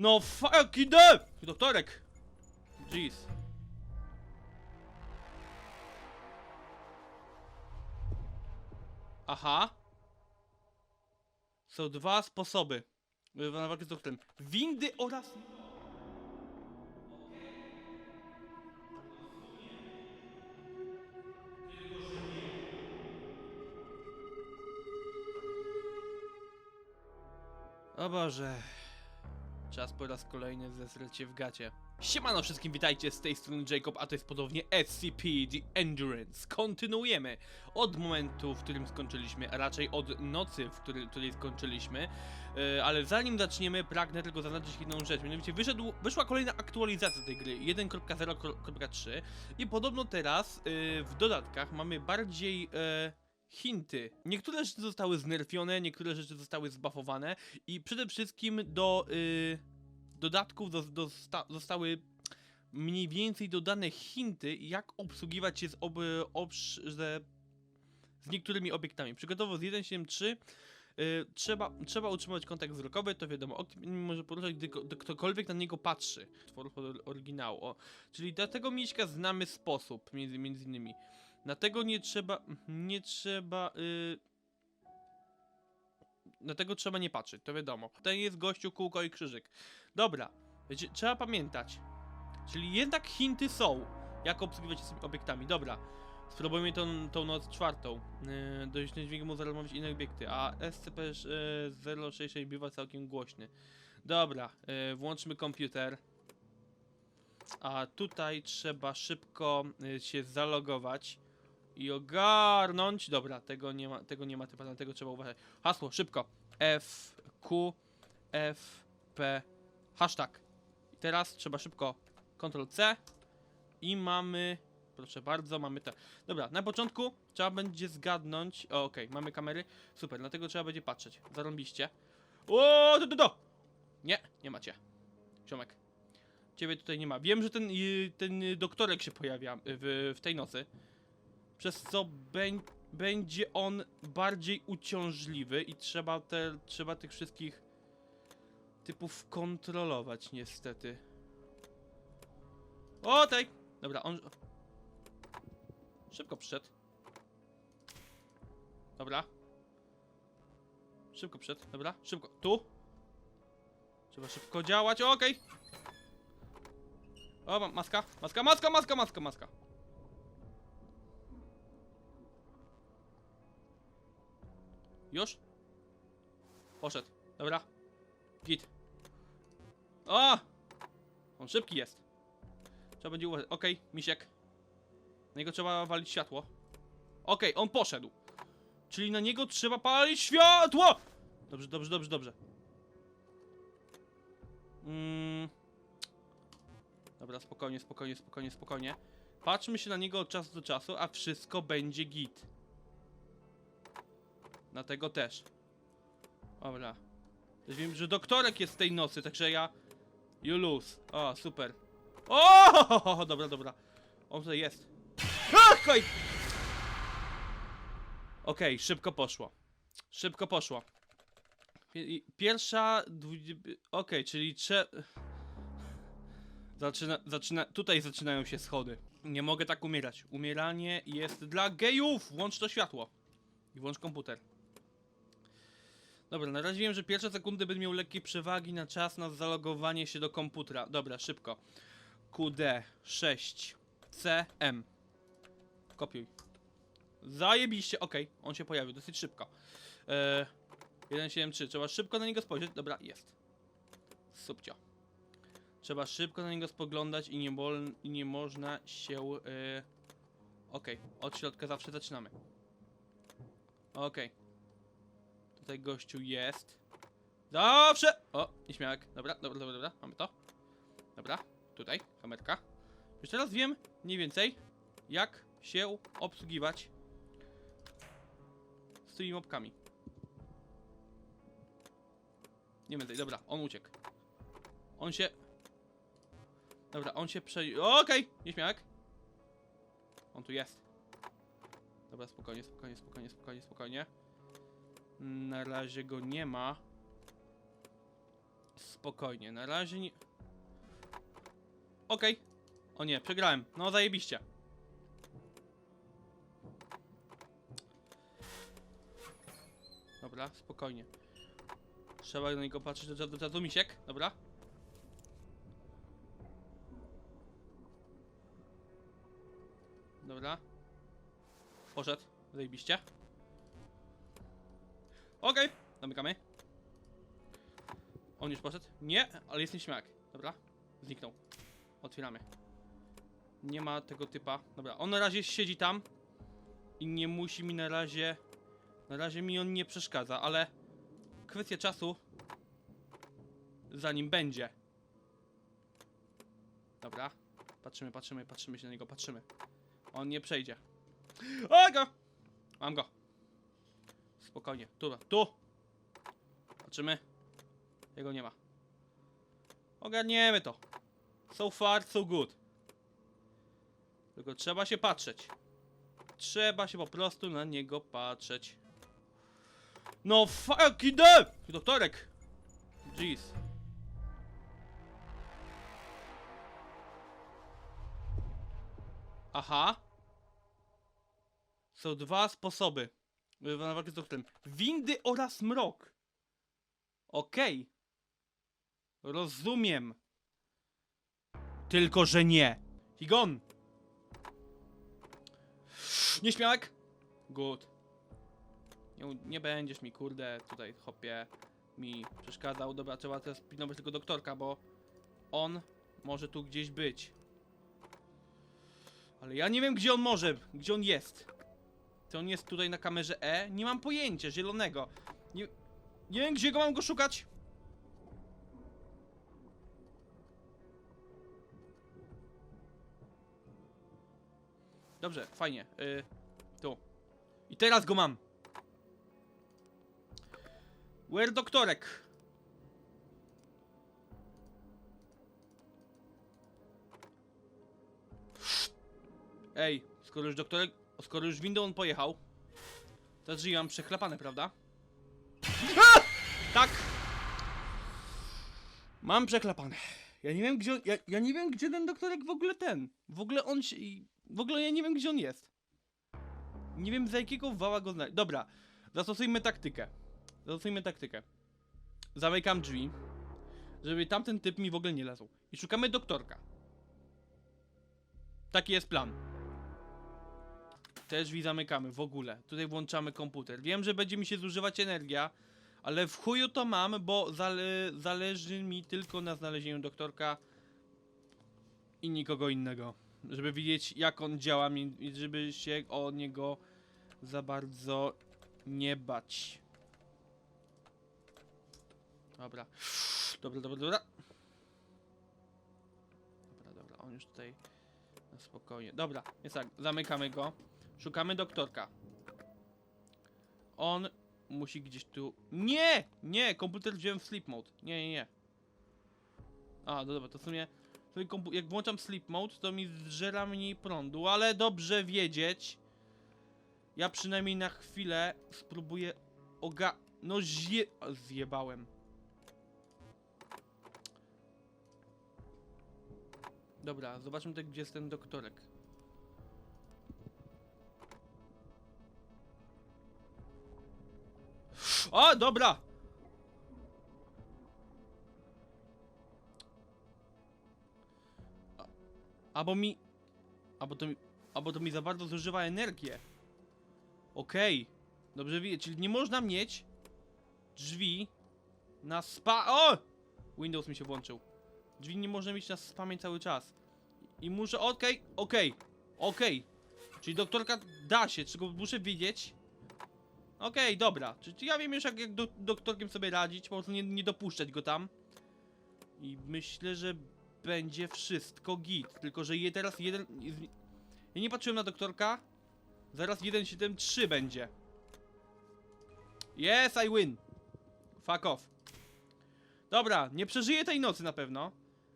No fuck, idę! Doktorek! Jeez. Aha. Są dwa sposoby na walkę z doktorem. Windy oraz... O Boże. Czas po raz kolejny zesrać się w gacie. Siemano wszystkim, witajcie z tej strony Jacob, a to jest podobnie SCP The Endurance. Kontynuujemy od momentu, w którym skończyliśmy, a raczej od nocy, w której, której skończyliśmy. E, ale zanim zaczniemy, pragnę tylko zaznaczyć jedną rzecz. Mianowicie wyszedł, wyszła kolejna aktualizacja tej gry 1.0.3 i podobno teraz e, w dodatkach mamy bardziej. E, hinty. Niektóre rzeczy zostały znerfione, niektóre rzeczy zostały zbuffowane i przede wszystkim do y, dodatków do, dosta, zostały mniej więcej dodane hinty, jak obsługiwać się z, ob, ze, z niektórymi obiektami. Przykładowo z 1.7.3 y, trzeba, trzeba utrzymać kontakt wzrokowy, to wiadomo, nie może poruszać, gdy gdy ktokolwiek na niego patrzy. Twór oryginału. O. Czyli dla tego miśka znamy sposób, między, między innymi. Na tego nie trzeba, nie trzeba, y, na tego trzeba nie patrzeć, to wiadomo. Ten jest gościu, kółko i krzyżyk. Dobra, wiecie, trzeba pamiętać. Czyli jednak hinty są, jak obsługiwać się obiektami. Dobra, spróbujmy tą, tą noc czwartą. Yy, dość dźwięku zareagować inne obiekty, a SCP-066 bywa całkiem głośny. Dobra, yy, włączmy komputer. A tutaj trzeba szybko y, się zalogować i ogarnąć. Dobra, tego nie ma, tego nie ma, na tego trzeba uważać. Hasło, szybko. F, Q, F, P, hashtag. I teraz trzeba szybko Ctrl C i mamy, proszę bardzo, mamy te. Dobra, na początku trzeba będzie zgadnąć. Okej, mamy kamery. Super, dlatego trzeba będzie patrzeć. Zarąbiście. O, do, do, do! Nie, nie macie. Ziomek. Ciebie tutaj nie ma. Wiem, że ten, y, ten doktorek się pojawia w, w tej nocy. Przez co beń, będzie on bardziej uciążliwy i trzeba, te, trzeba tych wszystkich typów kontrolować niestety. O, tej! Dobra, on... Szybko przyszedł. Dobra. Szybko przyszedł, dobra, szybko. Tu! Trzeba szybko działać, okej! O, mam maska, maska, maska, maska, maska, maska. Już? Poszedł. Dobra. Git. O! On szybki jest. Trzeba będzie uważać. Okej, misiek. Na niego trzeba walić światło. Okej, on poszedł. Czyli na niego trzeba palić światło! Dobrze, dobrze, dobrze, dobrze. Mm. Dobra, spokojnie, spokojnie, spokojnie, spokojnie. Patrzmy się na niego od czasu do czasu, a wszystko będzie git. Na tego też. Dobra. Też wiem, że doktorek jest tej nocy, także ja... You lose. O, super. O, dobra, dobra. On tutaj jest. Okej, szybko poszło. Szybko poszło. Pierwsza... Okej, czyli trze... Zaczyna, zaczyna, tutaj zaczynają się schody. Nie mogę tak umierać. Umieranie jest dla gejów! Włącz to światło. I włącz komputer. Dobra, na razie wiem, że pierwsze sekundy będę miał lekkie przewagi na czas na zalogowanie się do komputera. Dobra, szybko. QD 6 CM. Kopiuj. Zajebiście, okej, on się pojawił dosyć szybko. Eee, 173, trzeba szybko na niego spojrzeć. Dobra, jest. Subcio. Trzeba szybko na niego spoglądać i nie, bol, nie można się. Yy... Okej, od środka zawsze zaczynamy. Okej. Tutaj gościu jest. Zawsze! O, nieśmiałek. Dobra, dobra, dobra, dobra. Mamy to. Dobra, tutaj, kamerka. Już teraz wiem mniej więcej, jak się obsługiwać z tymi mopkami. Nie więcej, dobra, on uciekł. On się Dobra, on się prze... Okej! Nieśmiałek. On tu jest. Dobra, spokojnie, spokojnie, spokojnie, spokojnie, spokojnie. Na razie go nie ma. Spokojnie, na razie nie... Okej. O nie, przegrałem. No zajebiście. Dobra, spokojnie. Trzeba na niego patrzeć do, do, do, do misiek, dobra? Dobra. Poszedł, zajebiście. Okej, zamykamy. On już poszedł? Nie, ale jest nieśmiałek. Dobra, zniknął. Otwieramy. Nie ma tego typa. Dobra, on na razie siedzi tam. I nie musi mi na razie... Na razie mi on nie przeszkadza, ale... Kwestia czasu... Zanim będzie. Dobra. Patrzymy, patrzymy, patrzymy się na niego, patrzymy. On nie przejdzie. O, go! Mam go. Spokojnie. Tu, tu! Patrzymy. Jego nie ma. Ogarniemy to. So far, so good. Tylko trzeba się patrzeć. Trzeba się po prostu na niego patrzeć. No fuck, idę! Doktorek! Jeez. Aha. Są dwa sposoby na walkę z doktorem. Windy oraz mrok. Okej. Rozumiem. Tylko, że nie. Higon! Nieśmiałek? Good. Nie, nie będziesz mi, kurde, tutaj hopie mi przeszkadzał. Dobra, trzeba teraz pilnować tego doktorka, bo on może tu gdzieś być. Ale ja nie wiem, gdzie on może, gdzie on jest. Czy on jest tutaj na kamerze E? Nie mam pojęcia, zielonego. Nie, nie wiem, gdzie go mam go szukać. Dobrze, fajnie. Y, tu. I teraz go mam. Where doktorek? Ej, skoro już doktorek, skoro już windą on pojechał, to drzwi mam przechlapane, prawda? A! Tak! Mam przeklapane. Ja nie wiem gdzie on, ja, ja nie wiem gdzie ten doktorek w ogóle ten. W ogóle on się, w ogóle ja nie wiem gdzie on jest. Nie wiem za jakiego wała go znaleźć. Dobra, zastosujmy taktykę. Zastosujmy taktykę. Zamykam drzwi, żeby tamten typ mi w ogóle nie lezł. I szukamy doktorka. Taki jest plan. Te drzwi zamykamy w ogóle. Tutaj włączamy komputer. Wiem, że będzie mi się zużywać energia, ale w chuju to mam, bo zale zależy mi tylko na znalezieniu doktorka i nikogo innego. Żeby wiedzieć jak on działa żeby się o niego za bardzo nie bać. Dobra. Dobra, dobra, dobra. Dobra, dobra, on już tutaj na spokojnie. Dobra, jest tak, zamykamy go. Szukamy doktorka. On musi gdzieś tu... Nie! Nie! Komputer wziąłem w sleep mode. Nie, nie, nie. A, no dobra, to w sumie... Jak włączam sleep mode, to mi zżera mniej prądu, ale dobrze wiedzieć. Ja przynajmniej na chwilę spróbuję oga... No zje... Zjebałem. Dobra, zobaczmy tak, gdzie jest ten doktorek. O, dobra! Albo mi... Albo to mi... Albo to mi za bardzo zużywa energię. Okej. Dobrze wie, czyli nie można mieć drzwi na spa... O! Windows mi się włączył. Drzwi nie można mieć na spamie cały czas. I muszę... Okej, okej, okej. Czyli doktorka da się, czego muszę wiedzieć. Okej, dobra. Czyli ja wiem już jak, jak do, doktorkiem sobie radzić, po prostu nie, nie dopuszczać go tam. I myślę, że będzie wszystko git. Tylko, że je teraz jeden... Ja nie patrzyłem na doktorka. Zaraz 1.7.3 będzie. Yes, I win. Fuck off. Dobra, nie przeżyję tej nocy na pewno.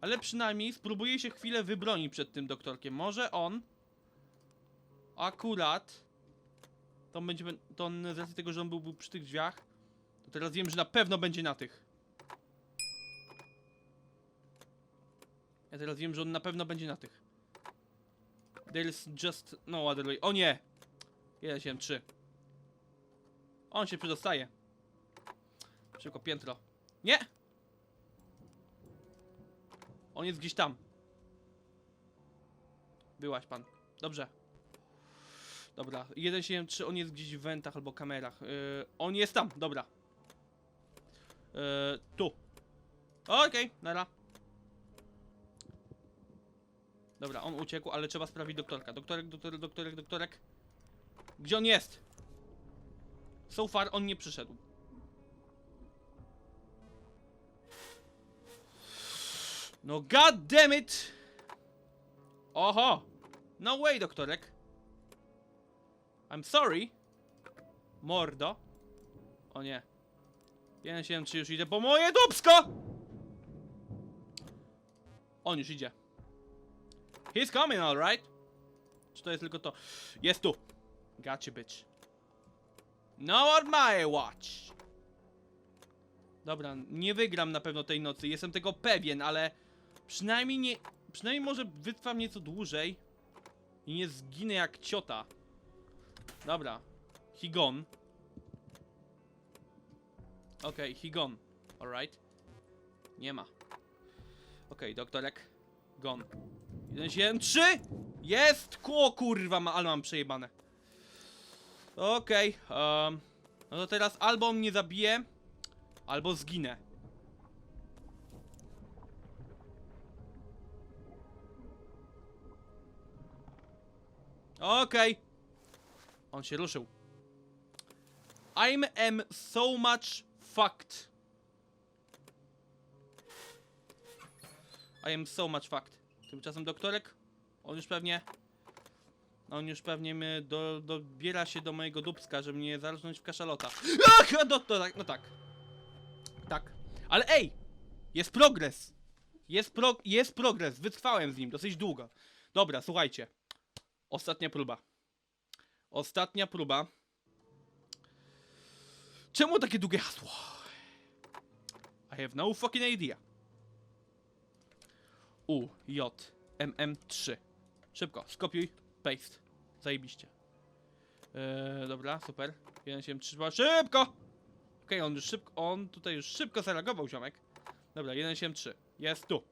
Ale przynajmniej spróbuję się chwilę wybronić przed tym doktorkiem. Może on... Akurat... To będzie... To on z racji tego, że on był, był przy tych drzwiach... To teraz wiem, że na pewno będzie na tych. Ja teraz wiem, że on na pewno będzie na tych. There's just no other way. O nie! 173. On się przedostaje. Szybko piętro. Nie! On jest gdzieś tam. Byłaś pan. Dobrze. Dobra, 173, on jest gdzieś w wentach albo kamerach. Yy, on jest tam, dobra. Yy, tu. Okej, nara. Dobra, on uciekł, ale trzeba sprawdzić doktorka. Doktorek, doktorek, doktorek, doktorek. Gdzie on jest? So far on nie przyszedł. No god damn it! Oho! No way, doktorek. I'm sorry. Mordo. O nie. 173 już idę po moje dubsko! On już idzie. He's coming, alright. Czy to jest tylko to? Jest tu. Gotcha, bitch. No on my watch. Dobra, nie wygram na pewno tej nocy, jestem tego pewien, ale przynajmniej nie... Przynajmniej może wytrwam nieco dłużej i nie zginę jak ciota. Dobra. He gone. Okej, he gone. Alright. Nie ma. Okej, doktorek. Gone. 1, 7, 3! Jest! Kło kurwa, ma, ale mam przejebane. Okej, em, no to teraz albo mnie zabije, albo zginę. Okej. On się ruszył. I'm am so much fucked. I am so much fucked. Tymczasem doktorek, on już pewnie... On już pewnie mnie do, dobiera się do mojego dubska, żeby mnie zarżnąć w kaszalota. Ach, no, to, tak, no tak. Tak. Ale ej! Jest progres! Jest, pro, jest progres, wytrwałem z nim dosyć długo. Dobra, słuchajcie. Ostatnia próba. Ostatnia próba. Czemu takie długie hasło? I have no fucking idea. U, J, MM3. Szybko, skopiuj, paste. Zajebiście. Eee, dobra, super. 173, szybko! Okej, on już szybko, on tutaj już szybko zareagował, ziomek. Dobra, 173, jest tu.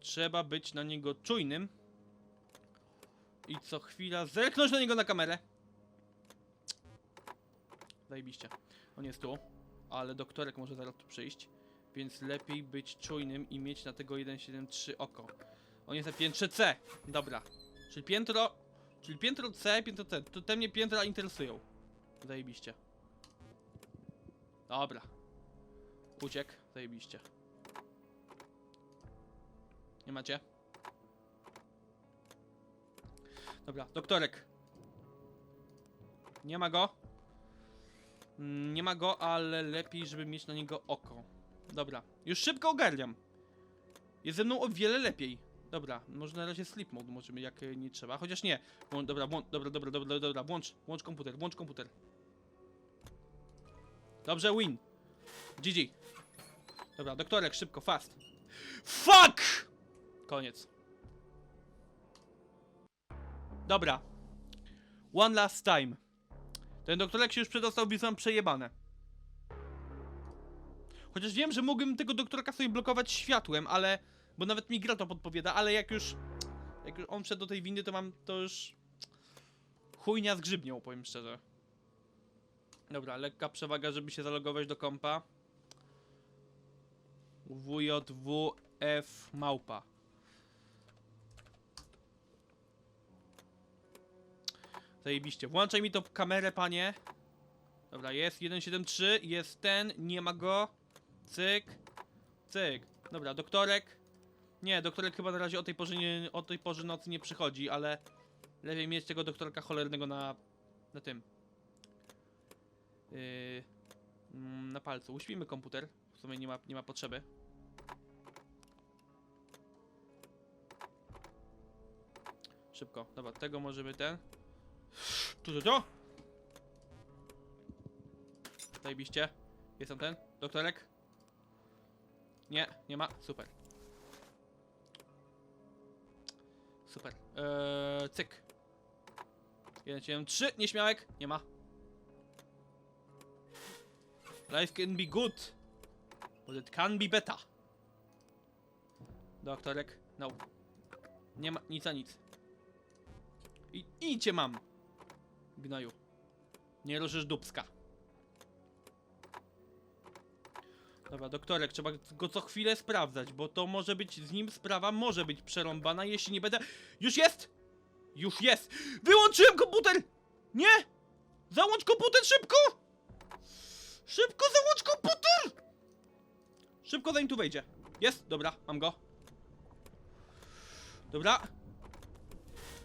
Trzeba być na niego czujnym. I co chwila zerknąć na niego na kamerę. Zajebiście. On jest tu, ale doktorek może zaraz tu przyjść. Więc lepiej być czujnym i mieć na tego 173 oko. On jest na piętrze C. Dobra. Czyli piętro... Czyli piętro C, piętro C. To te mnie piętra interesują. Zajebiście. Dobra. Uciekł. Zajebiście. Nie macie? Dobra, doktorek. Nie ma go. Mm, Nie ma go, ale lepiej, żeby mieć na niego oko. Dobra, już szybko ogarniam. Jest ze mną o wiele lepiej. Dobra, może na razie sleep mode możemy jak e, nie trzeba, chociaż nie. Dobra, włą- dobra, dobra, dobra, dobra, włącz, włącz komputer, włącz komputer. Dobrze, win. GG. Dobra, doktorek, szybko, fast. Fuck! Koniec. Dobra. One last time. Ten doktorek się już przedostał, więc mam przejebane. Chociaż wiem, że mógłbym tego doktorka sobie blokować światłem, ale... Bo nawet mi gra to podpowiada, ale jak już... Jak już on wszedł do tej windy, to mam to już... Chujnia z grzybnią, powiem szczerze. Dobra, lekka przewaga, żeby się zalogować do kompa. WJWF małpa. Zajebiście. Włączaj mi to kamerę, panie. Dobra, jest 173, jest ten, nie ma go. Cyk, cyk. Dobra, doktorek. Nie, doktorek chyba na razie o tej porze, nie, o tej porze nocy nie przychodzi, ale lepiej mieć tego doktorka cholernego na, na tym. Yy, mm, na palcu. Uśpimy komputer. W sumie nie ma, nie ma potrzeby. Szybko. Dobra, tego możemy ten. Tu, tu, tu! Zajebiście. Jest tam ten? Doktorek? Nie, nie ma. Super. Super. Eee, cyk. 1, 7, 3. Nieśmiałek. Nie ma. Life can be good. But it can be better. Doktorek. No. Nie ma nic a nic. I, I cię mam. Gnoju. Nie ruszysz dubska. Dobra, doktorek, trzeba go co chwilę sprawdzać, bo to może być z nim sprawa, może być przerąbana, jeśli nie będę... Już jest! Już jest! Wyłączyłem komputer! Nie! Załącz komputer szybko! Szybko załącz komputer! Szybko zanim tu wejdzie. Jest, dobra, mam go. Dobra.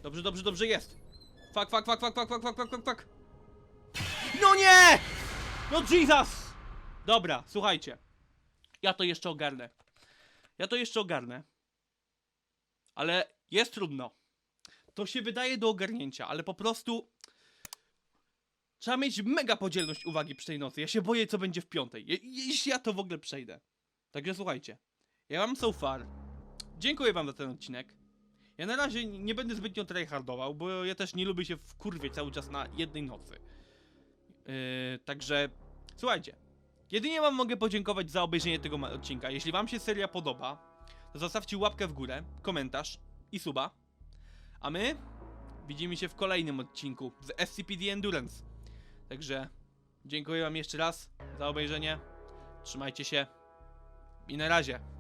Dobrze, dobrze, dobrze, jest. Fuck, fuck, fuck, fuck, fuck, fuck, fuck, fuck, fuck, fuck. No nie! No Jesus! Dobra, słuchajcie. Ja to jeszcze ogarnę. Ja to jeszcze ogarnę. Ale jest trudno. To się wydaje do ogarnięcia, ale po prostu trzeba mieć mega podzielność uwagi przy tej nocy. Ja się boję, co będzie w piątej. Je jeśli ja to w ogóle przejdę. Także słuchajcie. Ja mam so far. Dziękuję wam za ten odcinek. Ja na razie nie będę zbytnio tryhardował, bo ja też nie lubię się wkurwiać cały czas na jednej nocy. Yy, także słuchajcie. Jedynie wam mogę podziękować za obejrzenie tego odcinka. Jeśli wam się seria podoba, to zostawcie łapkę w górę, komentarz i suba. A my widzimy się w kolejnym odcinku z SCPD Endurance. Także dziękuję wam jeszcze raz za obejrzenie. Trzymajcie się i na razie.